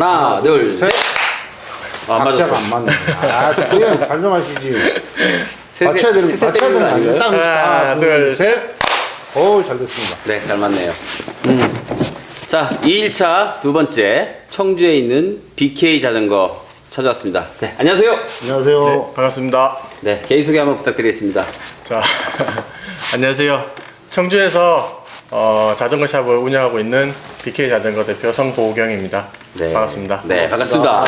하나, 둘, 셋. 아, 안 박자가 맞았어. 안 맞네. 아, 그냥 잘좀 하시지. 세- 맞춰야 되는, 세- 세- 맞춰야 되는 거 아니에요? 땅, 하나, 둘, 셋. 오, 잘 됐습니다. 네, 잘 맞네요. 음. 자, 2일차 두 번째 청주에 있는 BK 자전거 찾아왔습니다. 네, 안녕하세요. 안녕하세요. 네, 반갑습니다. 네, 개인 소개 한번 부탁드리겠습니다. 자, 안녕하세요. 청주에서 어, 자전거 샵을 운영하고 있는 BK 자전거 대표 성보경입니다. 네. 반갑습니다. 네, 반갑습니다.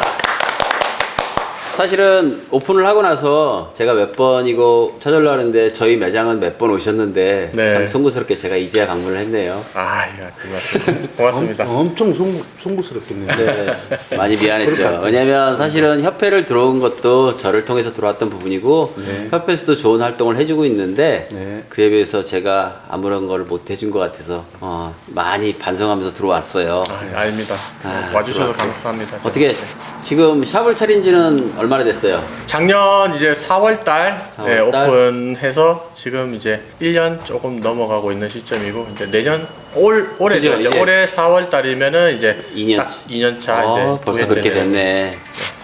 사실은 오픈을 하고 나서 제가 몇 번 이거 찾으려고 하는데 저희 매장은 몇 번 오셨는데 네. 참 송구스럽게 제가 이제야 방문을 했네요. 아, 예, 고맙습니다. 고맙습니다. 엄, 엄청 송구, 송구스럽겠네요. 네, 많이 미안했죠. 왜냐면 사실은 협회를 들어온 것도 저를 통해서 들어왔던 부분이고 네. 협회에서도 좋은 활동을 해주고 있는데 네. 그에 비해서 제가 아무런 걸 못 해준 것 같아서 어, 많이 반성하면서 들어왔어요. 아, 예, 아닙니다. 아, 와주셔서. 감사합니다. 어떻게 지금 샵을 차린 지는 얼마나 됐어요? 작년 이제 4월 달 4월 예, 달? 오픈해서 지금 이제 1년 조금 넘어가고 있는 시점이고 이제 내년 올 올해죠. 그죠, 이제 이제 올해 4월 달이면은 이제 2년. 딱 2년 차 어, 이제 벌써 두 그렇게 해째네요. 됐네.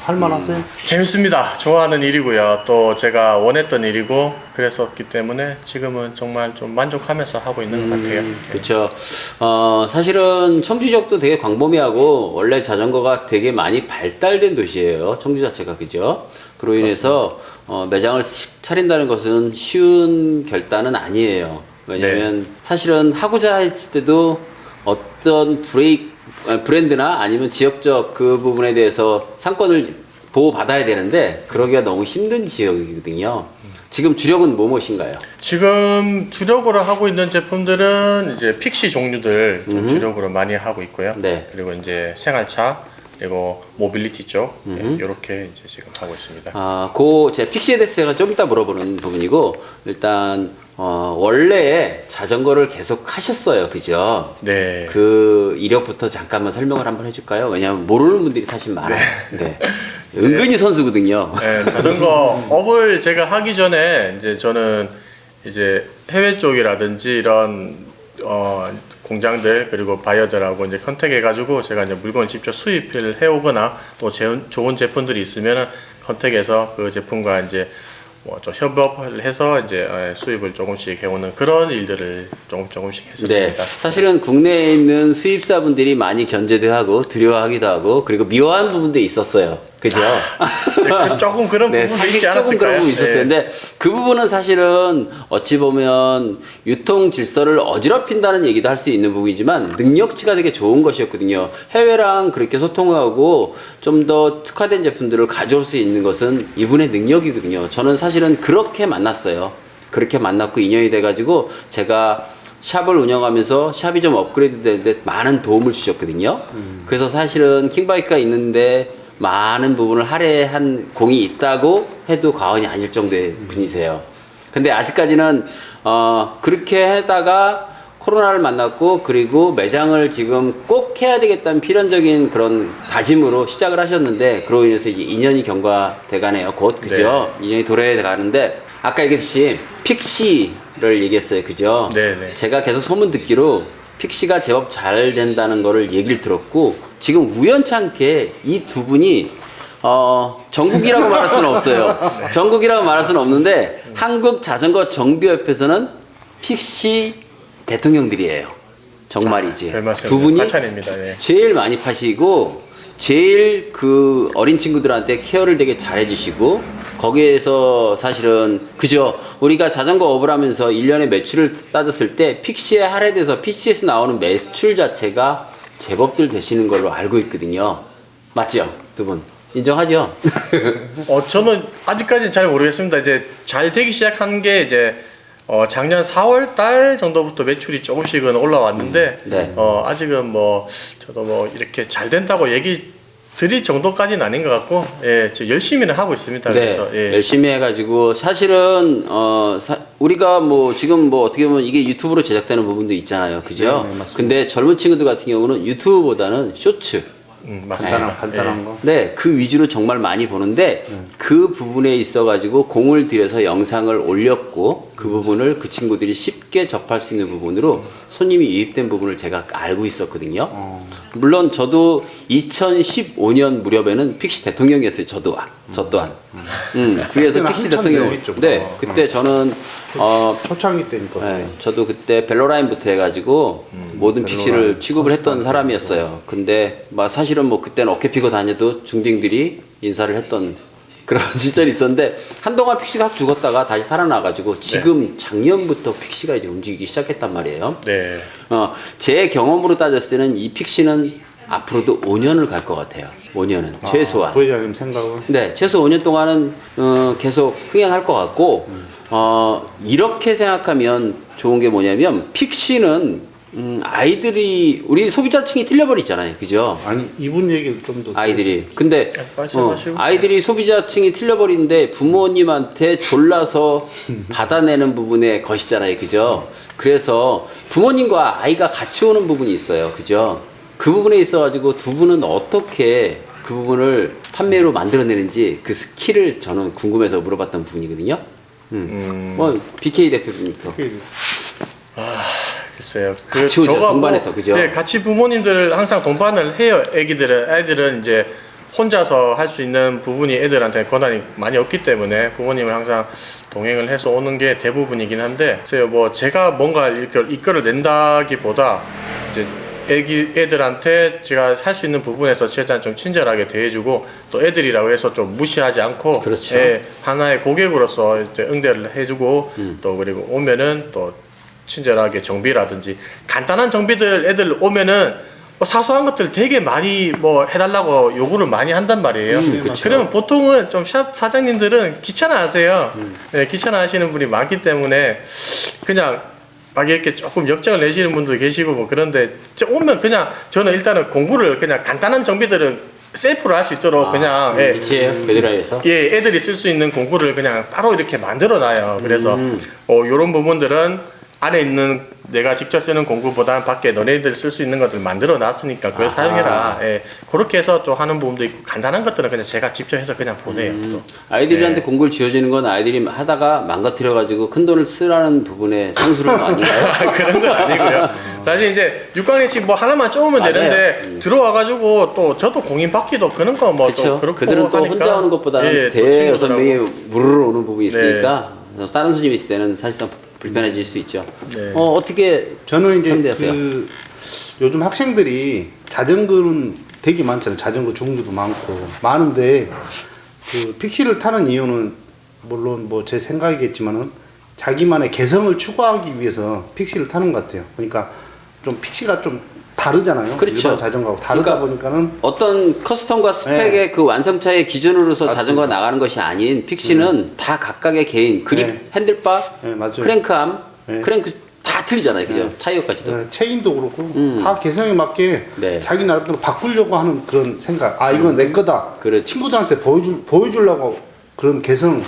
할만하세요? 재밌습니다. 좋아하는 일이고요. 또 제가 원했던 일이고 그랬었기 때문에 지금은 정말 좀 만족하면서 하고 있는 것 같아요. 그렇죠. 어, 사실은 청주 지역도 되게 광범위하고 원래 자전거가 되게 많이 발달된 도시예요. 청주 자체가 그죠? 그로 인해서 어, 매장을 시- 차린다는 것은 쉬운 결단은 아니에요. 왜냐면 사실은 하고자 했을 때도 어떤 브레이크 아, 브랜드나 아니면 지역적 그 부분에 대해서 상권을 보호받아야 되는데 그러기가 너무 힘든 지역이거든요. 지금 주력은 뭐뭇인가요? 지금 주력으로 하고 있는 제품들은 이제 픽시 종류들 좀 음흠. 주력으로 많이 하고 있고요. 네. 그리고 이제 생활차 그리고 모빌리티 쪽 음흠. 이렇게 이제 지금 하고 있습니다. 아, 그 제 픽시에 대해서 제가 좀 이따 물어보는 부분이고 일단 어, 원래 자전거를 계속 하셨어요, 그죠? 네. 그 이력부터 잠깐만 설명을 한번 해줄까요? 왜냐하면 모르는 분들이 사실 많아요. 네. 은근히 선수거든요. 네, 자전거 업을 제가 하기 전에 이제 저는 이제 해외 쪽이라든지 이런 어 공장들 그리고 바이어들하고 이제 컨택해가지고 제가 이제 물건 직접 수입을 해오거나 또 제- 좋은 제품들이 있으면은 컨택해서 그 제품과 이제 뭐 좀 협업을 해서 이제 어, 수입을 조금씩 해오는 그런 일들을 조금 조금씩 네, 했었습니다. 사실은 국내에 있는 수입사분들이 많이 견제도 하고 두려워하기도 하고 그리고 미워한 부분도 있었어요. 그죠? 조금 그런 네, 부분도 사실 있지 조금 않았을까요? 그런 부분이 있었어요. 네. 근데 그 부분은 사실은 어찌 보면 유통 질서를 어지럽힌다는 얘기도 할 수 있는 부분이지만 능력치가 되게 좋은 것이었거든요. 해외랑 그렇게 소통하고 좀 더 특화된 제품들을 가져올 수 있는 것은 이분의 능력이거든요. 저는 사실은 그렇게 만났어요. 그렇게 만났고 인연이 돼가지고 제가 샵을 운영하면서 샵이 좀 업그레이드 되는데 많은 도움을 주셨거든요. 그래서 사실은 킹바이크가 있는데 많은 부분을 할애한 공이 있다고 해도 과언이 아닐 정도의 분이세요. 근데 아직까지는 어 그렇게 하다가 코로나를 만났고 그리고 매장을 지금 꼭 해야 되겠다는 필연적인 그런 다짐으로 시작을 하셨는데 그로 인해서 이제 2년이 경과돼 가네요. 곧 그죠? 2년이 도래해 가는데 아까 얘기했듯이 픽시를 얘기했어요. 그죠? 네 네. 제가 계속 소문 듣기로 픽시가 제법 잘 된다는 거를 얘기를 들었고 지금 우연찮게 이 두 분이 어 전국이라고 말할 수는 없어요. 전국이라고 말할 수는 없는데 한국 자전거 정비협회에서는 픽시 대통령들이에요. 정말이지. 별 말씀. 두 분이. 네. 제일 많이 파시고 제일 그 어린 친구들한테 케어를 되게 잘 해주시고 거기에서 사실은 그죠? 우리가 자전거 업을 하면서 1년에 매출을 따졌을 때 픽시에 할애돼서 픽시에서 나오는 매출 자체가 제법들 되시는 걸로 알고 있거든요. 맞죠? 두 분. 인정하죠? 어 저는 아직까지는 잘 모르겠습니다. 이제 잘 되기 시작한 게 이제 어 작년 4월 달 정도부터 매출이 조금씩은 올라왔는데 네. 어 아직은 뭐 저도 뭐 이렇게 잘 된다고 얘기 드릴 정도까지는 아닌 것 같고 예, 저 열심히는 하고 있습니다. 네, 그래서 예. 열심히 해가지고 사실은 어 사- 우리가 뭐 지금 뭐 어떻게 보면 이게 유튜브로 제작되는 부분도 있잖아요, 그죠? 네, 네, 맞습니다. 근데 젊은 친구들 같은 경우는 유튜브보다는 쇼츠, 음, 간단한, 맞습니다. 간단한 거. 네, 그 위주로 정말 많이 보는데 그 부분에 있어가지고 공을 들여서 영상을 올렸고 그 부분을 그 친구들이 쉽게 접할 수 있는 부분으로 손님이 유입된 부분을 제가 알고 있었거든요. 어, 물론 저도 2015년 무렵에는 픽시 대통령이었어요. 저도 저 또한. 음, 그래서 그때는 픽시 한참 대통령. 유행했죠. 네, 어, 그때 저는 어 초창기 때니까. 네, 저도 그때 벨로라인부터 해가지고 모든 픽시를 벨로라인, 취급을 했던. 사람이었어요. 근데 막 사실은 뭐 그때는 어깨 피고 다녀도 중딩들이 인사를 했던 그런 시절이 있었는데 한동안 픽시가 확 죽었다가 다시 살아나가지고 지금 작년부터 픽시가 이제 움직이기 시작했단 말이에요. 네. 어, 제 경험으로 따졌을 때는 이 픽시는 앞으로도 5년을 갈 것 같아요. 5년은 아, 최소한. 부회장님 생각은 네, 최소 5년 동안은 어, 계속 흥행할 것 같고 어, 이렇게 생각하면 좋은 게 뭐냐면 픽시는 음, 아이들이 우리 소비자층이 틀려버리잖아요, 그죠? 아니 이분 얘기를 좀 더. 아이들이 근데 네, 어. 아이들이 소비자층이 틀려버리는데 부모님한테 졸라서 받아내는 부분의 것이잖아요, 그죠? 그래서 부모님과 아이가 같이 오는 부분이 있어요, 그죠? 그 부분에 있어가지고 두 분은 어떻게 그 부분을 판매로 만들어내는지 그 스킬을 저는 궁금해서 물어봤던 부분이거든요. 음. 음, 뭐 BK 대표님부터. 글쎄요. 같이 오죠, 저가 뭐- 동반해서, 그죠? 네, 같이 부모님들 항상 동반을 해요. 애기들은 애들은 이제 혼자서 할 수 있는 부분이 애들한테 권한이 많이 없기 때문에 부모님을 항상 동행을 해서 오는 게 대부분이긴 한데, 글쎄요, 뭐 제가 뭔가 이렇게 이끌어 낸다기보다 이제 애기 애들한테 제가 할 수 있는 부분에서 최대한 좀 친절하게 대해주고 또 애들이라고 해서 좀 무시하지 않고 그렇죠. 예, 하나의 고객으로서 이제 응대를 해주고 음. 또 그리고 오면은 또 친절하게 정비라든지 간단한 정비들 애들 오면은 뭐 사소한 것들 되게 많이 뭐 해달라고 요구를 많이 한단 말이에요. 음, 그쵸. 그러면 보통은 좀 샵 사장님들은 귀찮아하세요. 음. 네, 귀찮아하시는 분이 많기 때문에 그냥 막 이렇게 조금 역정을 내시는 분도 계시고 뭐 그런데 저 오면 그냥 저는 일단은 공구를 그냥 간단한 정비들은 셀프로 할 수 있도록 그냥 예, 베드라에서. 예, 애들이 쓸 수 있는 공구를 그냥 따로 이렇게 만들어 놔요. 그래서 음. 어, 요런 부분들은 안에 있는 내가 직접 쓰는 공구보다 밖에 너네들 쓸 수 있는 것들 만들어 놨으니까 그걸 아하. 사용해라. 예, 그렇게 해서 또 하는 부분도 있고 간단한 것들은 그냥 제가 직접 해서 그냥 보내요. 또. 아이들한테 네. 공구를 쥐어주는 건 아이들이 하다가 망가뜨려가지고 큰 돈을 쓰라는 부분의 상수는 아닌가요? 아, 그런 건 아니고요. 사실 이제 6강리씩 뭐 하나만 쪼으면 맞아요. 되는데 음. 들어와가지고 또 저도 공인 받기도 그런 거 뭐 또 그렇죠. 그렇고 그들은 또 하니까. 혼자 오는 것보다는 예, 또 대여섯 친구들하고. 명이 무르르 오는 부분이 네. 있으니까 그래서 다른 손님이 있을 때는 사실상 불편해질 수 있죠. 네. 어, 어떻게 저는 이제 상대하세요? 그 요즘 학생들이 자전거는 되게 많잖아요. 자전거 종류도 많고 많은데 그 픽시를 타는 이유는 물론 뭐 제 생각이겠지만은 자기만의 개성을 추구하기 위해서 픽시를 타는 것 같아요. 그러니까 좀 픽시가 좀 다르잖아요. 그렇죠. 일반 자전거하고 다르다 그러니까 보니까는 어떤 커스텀과 스펙의 그 완성차의 기준으로서 네. 맞습니다. 자전거가 나가는 것이 아닌 픽시는 다 각각의 개인 그립, 네. 핸들바, 네, 맞아요. 크랭크암, 네. 크랭크 다 틀리잖아요, 그죠? 네. 차이어까지도. 네, 체인도 그렇고 음. 다 개성에 맞게 네. 자기 나름대로 바꾸려고 하는 그런 생각. 아 이건 내 거다. 그렇죠. 친구들한테 보여줄 보여주려고 그런 개성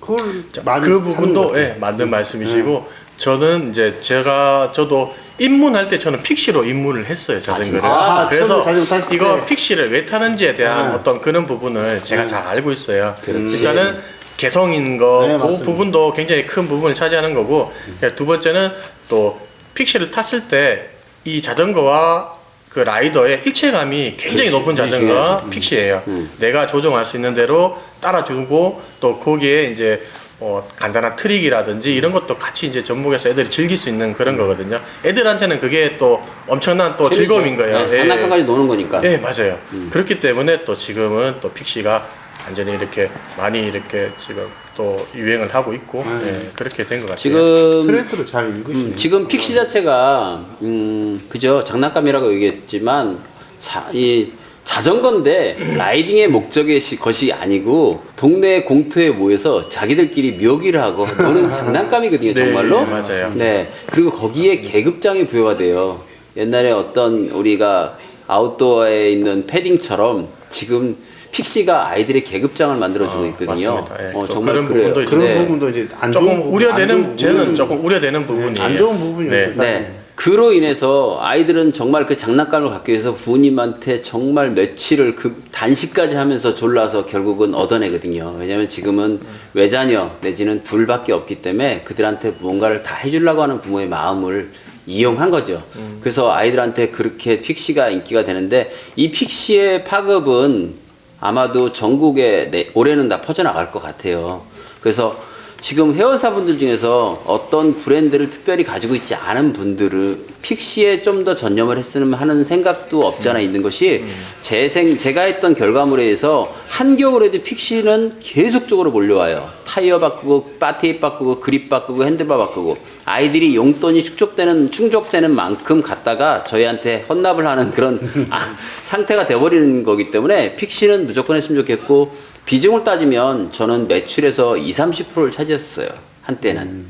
그걸 많이 그 하는 것 부분도 같아요. 예, 맞는 말씀이시고 저는 이제 제가 저도 입문할 때 저는 픽시로 입문을 했어요 자전거를. 진짜? 아, 그래서 처음에 자전거 탈 이거 때. 픽시를 왜 타는지에 대한 네. 어떤 그런 부분을 제가 네. 잘 알고 있어요. 그렇지. 일단은 개성인 거, 네, 그 맞습니다. 부분도 굉장히 큰 부분을 차지하는 거고 두 번째는 또 픽시를 탔을 때 이 자전거와 그 라이더의 일체감이 굉장히. 높은 자전거가 중요하지. 픽시예요. 음. 내가 조종할 수 있는 대로 따라주고 또 거기에 이제 어, 간단한 트릭이라든지 이런 것도 같이 이제 접목해서 애들이 즐길 수 있는 그런 거거든요. 애들한테는 그게 또 엄청난 또 재밌죠. 즐거움인 거예요. 네, 장난감까지 노는 거니까. 예, 맞아요. 음. 그렇기 때문에 또 지금은 또 픽시가 완전히 이렇게 많이 이렇게 지금 또 유행을 하고 있고 음. 예, 그렇게 된 것 같아요. 지금 트렌드를 잘 읽으시네요. 음, 지금 픽시 자체가 음, 그죠 장난감이라고 얘기했지만 자, 이 자전거인데 라이딩의 목적의 시- 것이 아니고 동네 공터에 모여서 자기들끼리 묘기를 하고 노는 장난감이거든요 네, 정말로 맞아요. 네 그리고 거기에 계급장이 부여가 돼요 옛날에 어떤 우리가 아웃도어에 있는 패딩처럼 지금 픽시가 아이들의 계급장을 만들어주고 아, 있거든요 맞습니다. 예, 어, 또 정말 그런 그래요 부분도 그런 네. 부분도 이제 안 좋은 조금 부분, 우려되는 안 좋은 저는 부분, 조금 우려되는 부분이에요. 안 좋은 부분이에요. 네. 일단. 네. 그로 인해서 아이들은 정말 그 장난감을 갖기 위해서 부모님한테 정말 며칠을 그 단식까지 하면서 졸라서 결국은 얻어내거든요. 왜냐하면 지금은 외자녀 내지는 둘밖에 없기 때문에 그들한테 뭔가를 다 해주려고 하는 부모의 마음을 이용한 거죠. 그래서 아이들한테 그렇게 픽시가 인기가 되는데 이 픽시의 파급은 아마도 전국에 내- 올해는 다 퍼져나갈 것 같아요. 그래서 지금 회원사분들 중에서 어떤 브랜드를 특별히 가지고 있지 않은 분들은 픽시에 좀 더 전념을 했으면 하는 생각도 없지 않아 있는 것이 제 생, 제가 했던 결과물에 의해서 한겨울에도 픽시는 계속적으로 몰려와요. 타이어 바꾸고, 바테이 바꾸고, 그립 바꾸고, 핸들바 바꾸고. 아이들이 용돈이 축적되는, 충족되는 만큼 갖다가 저희한테 헌납을 하는 그런 아, 상태가 돼버리는 거기 때문에 픽시는 무조건 했으면 좋겠고, 비중을 따지면 저는 매출에서 20, 30%를 차지했어요. 한때는.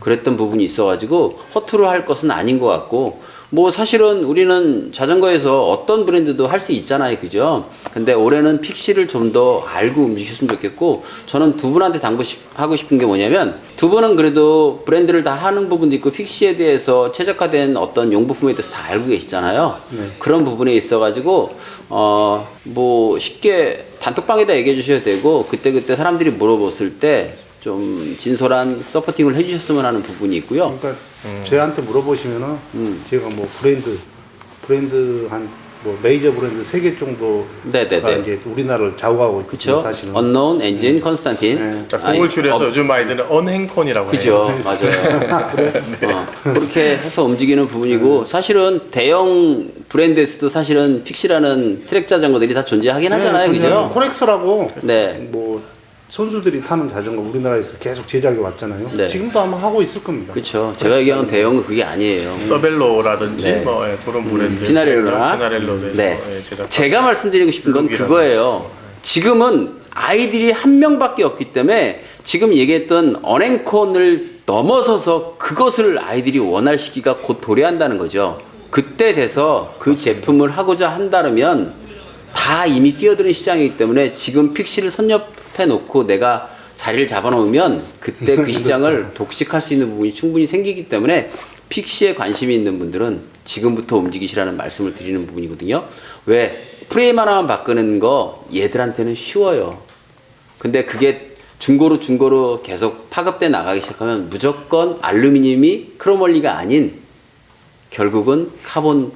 그랬던 부분이 있어가지고 허투루 할 것은 아닌 것 같고 뭐 사실은 우리는 자전거에서 어떤 브랜드도 할 수 있잖아요. 그죠? 근데 올해는 픽시를 좀 더 알고 움직였으면 좋겠고 저는 두 분한테 당부하고 싶은 게 뭐냐면 두 분은 그래도 브랜드를 다 하는 부분도 있고 픽시에 대해서 최적화된 어떤 용부품에 대해서 다 알고 계시잖아요. 그런 부분에 있어 가지고 어 뭐 쉽게 단톡방에다 얘기해 주셔도 되고 그때그때 사람들이 물어봤을 때 좀 진솔한 서포팅을 해주셨으면 하는 부분이 있고요. 그러니까 저희한테 물어보시면은 음. 제가 뭐 브랜드 브랜드 한 뭐 메이저 브랜드 세 개 정도가 네네네. 이제 우리나라를 좌우하고 그쵸? 사실은. 언노운, 엔진, 컨스탄틴. 네. 자, 그걸 줄여서 어, 요즘 아이들은 언행콘이라고 해요. 그죠, 맞아요. 어, 그렇게 해서 움직이는 부분이고 사실은 대형 브랜드에서도 사실은 픽시라는 트랙 자전거들이 다 존재하긴 하잖아요, 네, 그죠? 코렉스라고 네. 뭐 선수들이 타는 자전거 우리나라에서 계속 제작이 왔잖아요. 네. 지금도 아마 하고 있을 겁니다. 그렇죠. 제가 얘기하는 대형은 그게 아니에요. 서벨로라든지 네. 뭐 예, 그런 브랜드 피나렐로나 피나렐로에서 네. 예, 제작 제가 말씀드리고 싶은 건. 그거예요. 지금은 아이들이 한 명밖에 없기 때문에 지금 얘기했던 언앵콘을 넘어서서 그것을 아이들이 원할 시기가 곧 도래한다는 거죠. 그때 돼서 그 제품을 하고자 한다면 다 이미 뛰어드는 시장이기 때문에 지금 픽시를 선nhập 해 놓고 내가 자리를 잡아놓으면 그때 그 시장을 독식할 수 있는 부분이 충분히 생기기 때문에 픽시에 관심이 있는 분들은 지금부터 움직이시라는 말씀을 드리는 부분이거든요. 왜 프레임 하나만 바꾸는 거 얘들한테는 쉬워요. 근데 그게 중고로 중고로 계속 파급돼 나가기 시작하면 무조건 알루미늄이 크로멀리가 아닌 결국은 카본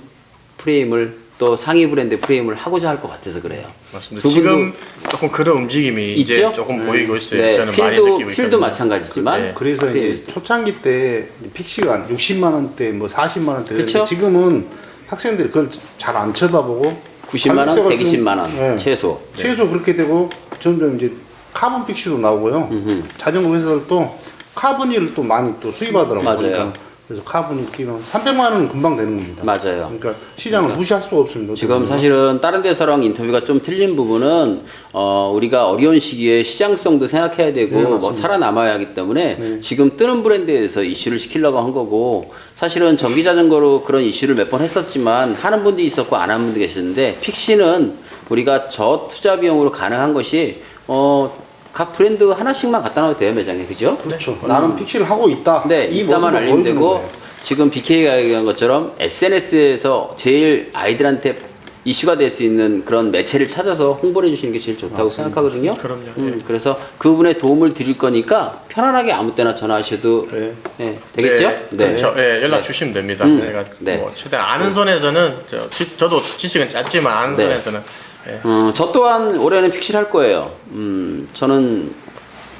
프레임을 또 상위 브랜드 프레임을 하고자 할 것 같아서 그래요. 맞습니다. 두 분도 지금 조금 그런 움직임이 이제 있죠? 조금 보이고 있어요. 네, 저는 많이 필도 느끼고 필도 있거든요. 마찬가지지만 네. 그래서 이제. 초창기 때 이제 픽시가 60만 원대, 뭐 40만 원대 그쵸? 지금은 학생들이 그걸 잘 안 쳐다보고 90만 원, 가격대가 좀- 120만 원 네. 최소. 최소 그렇게 되고 점점 이제 카본 픽시도 나오고요. 음흠. 자전거 회사들도 카본이를 또 많이 또 수입하더라고요. 맞아요. 그러니까 그래서 카본이 끼면 300만 원은 금방 되는 겁니다. 맞아요. 그러니까 시장을 무시할 수가 없습니다. 지금 사실은 다른 데서랑 인터뷰가 좀 틀린 부분은 어, 우리가 어려운 시기에 시장성도 생각해야 되고 네, 뭐. 살아남아야 하기 때문에 네. 지금 뜨는 브랜드에서 이슈를 시키려고 한 거고 사실은 전기 자전거로 그런 이슈를 몇 번 했었지만 하는 분도 있었고 안 하는 분도 계셨는데 픽시는 우리가 저 투자 비용으로 가능한 것이 어, 각 브랜드 하나씩만 갖다 놔도 돼요 매장에 그죠? 그렇죠. 나는 픽시를 하고 있다. 네, 이 모습을 알리면 보여주는 되고 거예요. 지금 BK가 얘기한 것처럼 SNS에서 제일 아이들한테 이슈가 될 수 있는 그런 매체를 찾아서 홍보를 해주시는 게 제일 좋다고 생각하거든요. 그럼요. 음, 그래서 그분의 도움을 드릴 거니까 편안하게 아무 때나 전화하셔도 네. 네, 되겠죠? 네, 그렇죠. 예, 연락 네. 주시면 됩니다. 음. 제가 네. 뭐 최대한 아는 선에서는 저, 지, 저도 지식은 짧지만 아는 네. 선에서는 예. 어, 저 또한 올해는 픽시를 할 거예요. 음, 저는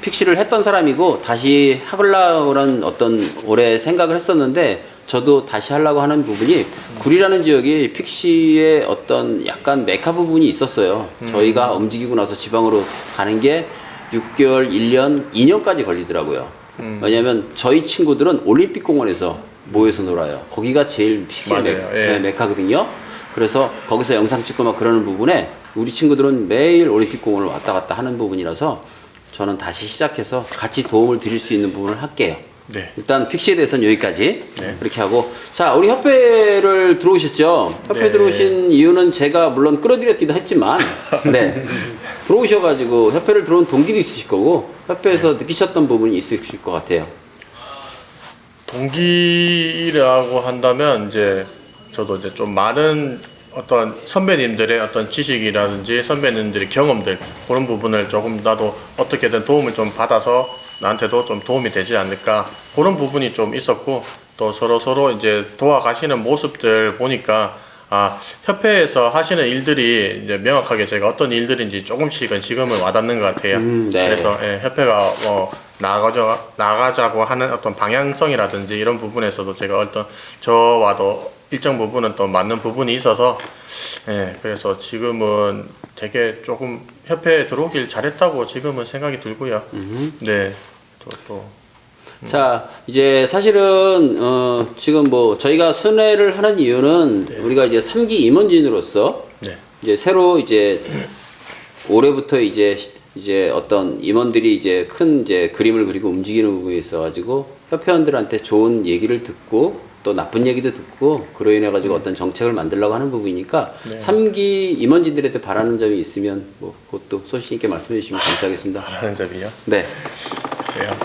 픽시를 했던 사람이고 다시 하려고는 어떤 올해 생각을 했었는데 저도 다시 하려고 하는 부분이 구리라는 지역이 픽시의 어떤 약간 메카 부분이 있었어요. 저희가 움직이고 나서 지방으로 가는 게 6개월, 1년, 2년까지 걸리더라고요. 음. 왜냐하면 저희 친구들은 올림픽 공원에서 모여서 놀아요. 거기가 제일 픽시의 메, 맞아요. 예. 네, 메카거든요. 그래서 거기서 영상 찍고 막 그러는 부분에 우리 친구들은 매일 올림픽 공원을 왔다 갔다 하는 부분이라서 저는 다시 시작해서 같이 도움을 드릴 수 있는 부분을 할게요. 네. 일단 픽시에 대해서는 여기까지 네. 그렇게 하고 자 우리 협회를 들어오셨죠 협회 네. 들어오신 이유는 제가 물론 끌어들였기도 했지만 네 들어오셔가지고 협회를 들어온 동기도 있으실 거고 협회에서 느끼셨던 부분이 있으실 것 같아요 동기라고 한다면 이제 저도 이제 좀 많은 어떤 선배님들의 어떤 지식이라든지 선배님들의 경험들 그런 부분을 조금 나도 어떻게든 도움을 좀 받아서 나한테도 좀 도움이 되지 않을까 그런 부분이 좀 있었고 또 서로 서로 이제 도와가시는 모습들 보니까 아 협회에서 하시는 일들이 이제 명확하게 제가 어떤 일들인지 조금씩은 지금은 와닿는 것 같아요. 음, 네. 그래서 예, 협회가 뭐 나가자 나가자고 하는 어떤 방향성이라든지 이런 부분에서도 제가 어떤 저와도 일정 부분은 또 맞는 부분이 있어서 예 그래서 지금은 되게 조금 협회에 들어오길 잘했다고 지금은 생각이 들고요. 네. 또, 또 자, 이제 사실은 어, 지금 뭐 저희가 순회를 하는 이유는 우리가 이제 3기 임원진으로서 네. 이제 새로 이제 올해부터 이제 시- 이제 어떤 임원들이 이제 큰 이제 그림을 그리고 움직이는 부분이 있어 가지고 협회원들한테 좋은 얘기를 듣고 또 나쁜 얘기도 듣고 그로 인해 가지고 어떤 정책을 만들려고 하는 부분이니까 네. 삼 3기 임원진들한테 바라는 점이 있으면 뭐 그것도 소신 있게 말씀해 주시면 감사하겠습니다. 하는 점이요. 네. 글쎄요.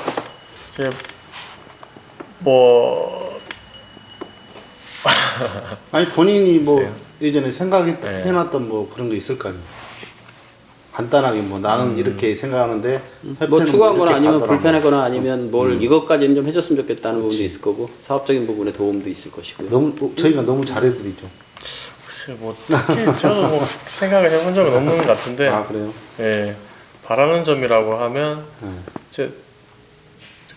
이제 뭐 아니 본인이 뭐 글쎄요. 예전에 생각했던 네. 해놨던 뭐 그런 거 있을 거 아니에요. 간단하게 뭐 나는 이렇게 생각하는데 뭐 협회는 추가한 거나 아니면 가더라, 뭐. 불편하거나 아니면 뭘 이것까지는 좀 해줬으면 좋겠다는 부분도 있을 거고 사업적인 부분에 도움도 있을 것이고요. 너무 어, 저희가 너무 잘해드리죠. 글쎄 뭐 딱히 저도 뭐 생각을 해본 적은 없는 것 같은데 아 그래요? 예 바라는 점이라고 하면 네. 이제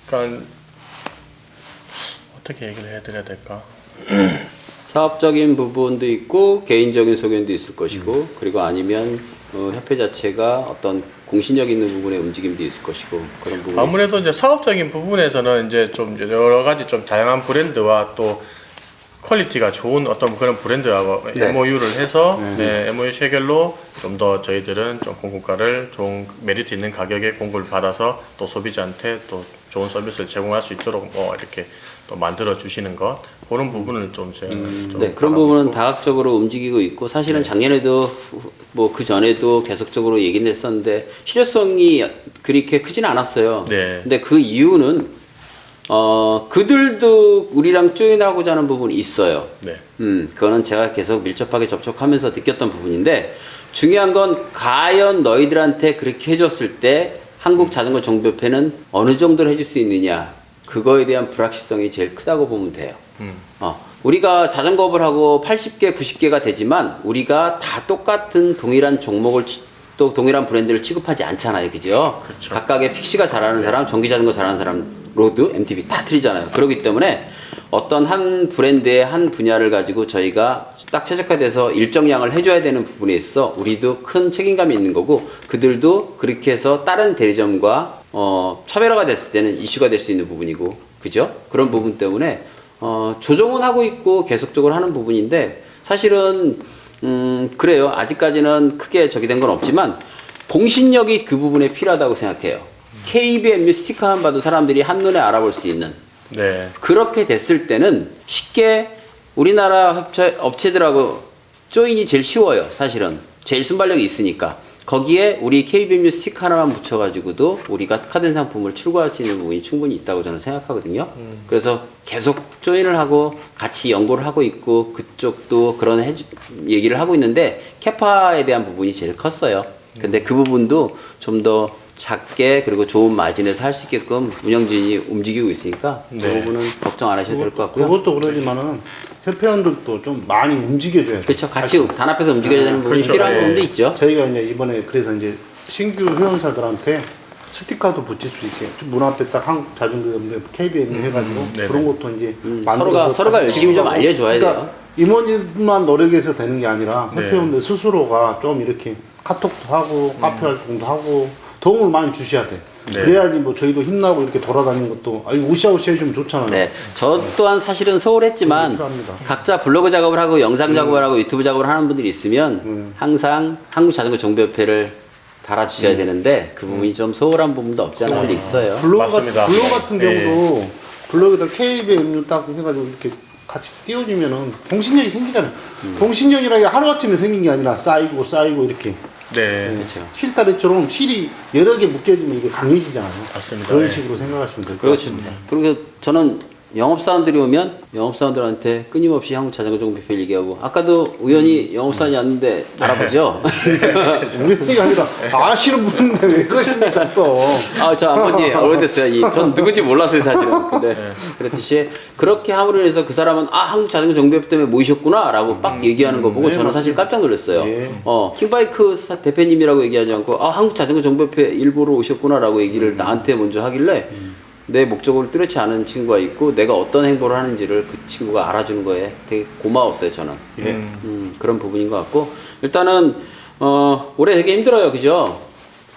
약간 어떻게 얘기를 해드려야 될까? 사업적인 부분도 있고 개인적인 소견도 있을 것이고 그리고 아니면 어, 협회 자체가 어떤 공신력 있는 부분의 움직임도 있을 것이고 그런 부분. 아무래도 이제 사업적인 부분에서는 이제 좀 여러 가지 좀 다양한 브랜드와 또 퀄리티가 좋은 어떤 그런 브랜드하고 네. MOU를 해서 네. 네, MOU 체결로 좀 더 저희들은 좀 공급가를 좋은 메리트 있는 가격에 공급을 받아서 또 소비자한테 또 좋은 서비스를 제공할 수 있도록 뭐 이렇게 또 만들어 주시는 것 그런 부분을 좀 제가 좀 네, 그런 바라고 부분은. 다각적으로 움직이고 있고 사실은 작년에도 뭐 그 전에도 계속적으로 얘기는 했었는데 실효성이 그렇게 크지는 않았어요. 네. 근데 그 이유는 어 그들도 우리랑 조인하고자 하는 부분이 있어요. 네. 음, 그거는 제가 계속 밀접하게 접촉하면서 느꼈던 부분인데 중요한 건 과연 너희들한테 그렇게 해줬을 때 한국 자전거 정비협회는 어느 정도로 해줄 수 있느냐 그거에 대한 불확실성이 제일 크다고 보면 돼요. 음. 어, 우리가 자전거업을 하고 80개, 90개가 되지만 우리가 다 똑같은 동일한 종목을 취- 또 동일한 브랜드를 취급하지 않잖아요. 그죠? 그쵸. 각각의 픽시가 잘하는 사람, 전기 자전거 잘하는 사람, 로드, MTB 다 틀리잖아요. 그렇기 때문에 어떤 한 브랜드의 한 분야를 가지고 저희가 딱 최적화돼서 일정량을 해줘야 되는 부분에 있어 우리도 큰 책임감이 있는 거고 그들도 그렇게 해서 다른 대리점과 어, 차별화가 됐을 때는 이슈가 될 수 있는 부분이고 그죠? 그런 부분 때문에 어, 조정은 하고 있고 계속적으로 하는 부분인데 사실은 음, 그래요. 아직까지는 크게 적이 된건 없지만 공신력이 그 부분에 필요하다고 생각해요. KBMU 스티커만 봐도 사람들이 한눈에 알아볼 수 있는 네. 그렇게 됐을 때는 쉽게 우리나라 업체, 업체들하고 조인이 제일 쉬워요. 사실은 제일 순발력이 있으니까 거기에 우리 KBMU 스티커 하나만 붙여가지고도 우리가 카드 상품을 출고할 수 있는 부분이 충분히 있다고 저는 생각하거든요. 그래서 계속 조인을 하고 같이 연구를 하고 있고 그쪽도 그런 해주, 얘기를 하고 있는데 캐파에 대한 부분이 제일 컸어요. 근데 그 부분도 좀더 작게 그리고 좋은 마진에서 할 수 있게끔 운영진이 움직이고 있으니까 그 네. 부분은 걱정 안 하셔도 될 것 같고요. 그것도 그러지만은 협회원들도 좀 많이 움직여줘야 돼. 그렇죠. 같이 단합해서 움직여야 되는 부분이 그렇죠. 필요한 예. 부분도 있죠. 저희가 이제 이번에 그래서 이제 신규 회원사들한테 스티커도 붙일 수 있게 문 앞에 딱 한국 자전거 KBM 해가지고 네네. 그런 것도 이제 음, 만들어서 서로가- 서로가 같이 열심히 좀 찍어가고. 알려줘야 그러니까 돼요. 임원진만 노력해서 되는 게 아니라 네. 협회원들 스스로가 좀 이렇게 카톡도 하고 카페 활동도 하고 도움을 많이 주셔야 돼. 네. 그래야지 뭐 저희도 힘나고 이렇게 돌아다니는 것도 아니 우시아우시 해주면 좋잖아요. 네. 저 또한 사실은 소홀했지만 네, 필요합니다. 각자 블로그 작업을 하고 영상 작업을 하고 유튜브 작업을 하는 분들이 있으면 음. 항상 한국 자전거 정비협회를 달아주셔야 되는데 그 부분이 좀 소홀한 부분도 없지 않아 근데 있어요. 블로그, 맞습니다. 같은, 블로그 같은 예. 경우도 블로그에다 KBMU 딱 해가지고 이렇게 같이 띄워주면은 공신력이 생기잖아요. 음. 공신력이라는 게 하루아침에 생긴 게 아니라 쌓이고 쌓이고 이렇게 네. 그렇죠. 실타래처럼 실이 여러 개 묶여지면 이게 강해지잖아요. 맞습니다. 그런 네. 식으로 생각하시면 될 것 그리고, 같습니다. 그리고 저는 영업사원들이 오면 영업사원들한테 끊임없이 한국 자전거 정비표 얘기하고 아까도 우연히 영업사원이 왔는데 알아보죠? 우연히가 아니라 아시는 분인데 왜 그러십니까 또? 아, 저안 본지 오래됐어요. 이, 전 누군지 몰랐어요, 사실은. 근데 그렇듯이 그렇게 함으로 해서 그 사람은 아, 한국 자전거 정비업 때문에 모이셨구나 라고 막 얘기하는 거 보고 네, 저는 사실 깜짝 놀랐어요. 예. 어, 킹바이크 사- 대표님이라고 얘기하지 않고 아, 한국 자전거 정비업회 일보러 오셨구나 라고 얘기를 나한테 먼저 하길래 내 목적을 뚜렷이 아는 친구가 있고 내가 어떤 행보를 하는지를 그 친구가 알아주는 거에 되게 고마웠어요, 저는. 예. 음, 그런 부분인 것 같고 일단은 어, 올해 되게 힘들어요, 그죠?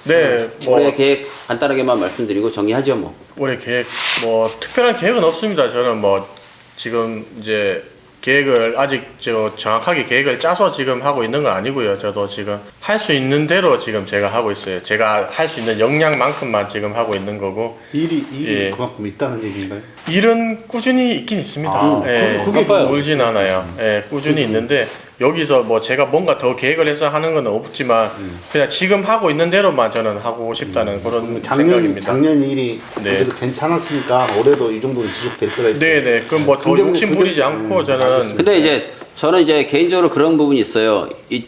네, 뭐 올해 계획 간단하게만 말씀드리고 정리하죠, 뭐. 올해 계획 뭐 특별한 계획은 없습니다. 저는 뭐 지금 이제 계획을 아직 저 정확하게 계획을 짜서 지금 하고 있는 건 아니고요. 저도 지금 할 수 있는 대로 지금 제가 하고 있어요. 제가 할 수 있는 역량만큼만 지금 하고 있는 거고 일이 일이 예. 그만큼 있다는 얘기인가요? 일은 꾸준히 있긴 있습니다. 아, 예, 그게- 그게 바빠요. 놀진 않아요. 예, 꾸준히 있는데 여기서 뭐 제가 뭔가 더 계획을 해서 하는 건 없지만 그냥 지금 하고 있는 대로만 저는 하고 싶다는 그런 작년 생각입니다. 작년 일이 네. 그래도 괜찮았으니까 올해도 이 정도는 지속될 거라. 네네. 그럼 뭐 더 긍정- 욕심 부리지 않고 음, 저는 알겠습니다. 근데 이제 저는 이제 개인적으로 그런 부분이 있어요. 이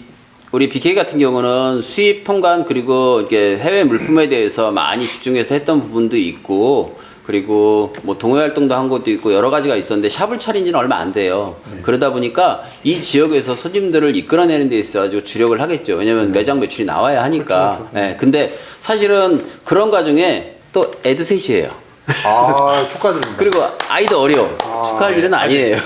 우리 BK 같은 경우는 수입 통관 그리고 이게 해외 물품에 대해서 많이 집중해서 했던 부분도 있고 그리고 뭐 동호회 활동도 한 것도 있고 여러 가지가 있었는데 샵을 차린 지는 얼마 안 돼요. 그러다 보니까 이 지역에서 손님들을 이끌어내는 데 있어가지고 주력을 하겠죠. 왜냐면 매장 매출이 나와야 하니까. 예, 근데 사실은 그런 과정에 또 애도 셋이에요. 아 축하드립니다. 그리고 아이도 어려. 아, 축하할 일은 아니에요.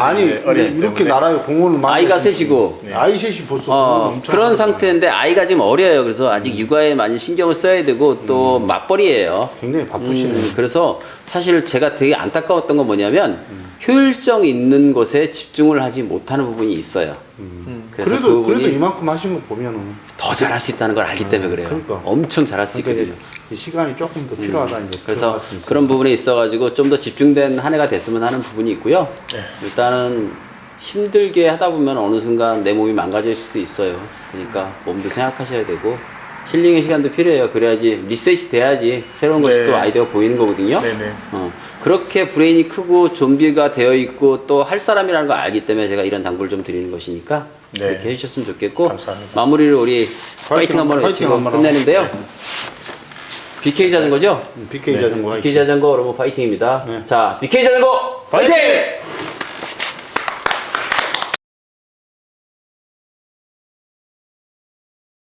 아니 어리기 이렇게. 나라에 공헌을 많이 아이가. 셋이고 네. 아이 셋이 벌써 어, 엄청 그런. 상태인데 아이가 지금 어려요. 그래서 아직 육아에 많이 신경을 써야 되고 또 맞벌이에요. 굉장히 바쁘시네. 음, 그래서 사실 제가 되게 안타까웠던 건 뭐냐면 효율성 있는 것에 집중을 하지 못하는 부분이 있어요. 그래서 그래도 그 부분이 그래도 이만큼 하신 거 보면은 더 잘할 수 있다는 걸 알기 때문에 그래요. 그러니까. 엄청 잘할 수 그러니까 있거든요. 시간이 조금 더 필요하다 이제 그래서 들어갈 수 있어요. 그런 부분에 있어가지고 좀 더 집중된 한 해가 됐으면 하는 부분이 있고요. 네. 일단은 힘들게 하다 보면 어느 순간 내 몸이 망가질 수도 있어요. 그러니까 몸도 생각하셔야 되고 힐링의 시간도 필요해요. 그래야지 리셋이 돼야지 새로운 것이 네. 또 아이디어가 보이는 거거든요. 네네. 어, 그렇게 브레인이 크고 좀비가 되어 있고 또 할 사람이라는 걸 알기 때문에 제가 이런 당부를 좀 드리는 것이니까 네. 그렇게 해주셨으면 좋겠고 감사합니다. 마무리를 우리 파이팅 한번 파이팅 외치고 한번 끝내는데요. BK 자전거죠? BK 자전거 BK 자전거 여러분 파이팅입니다. 네. 자, BK 자전거 파이팅!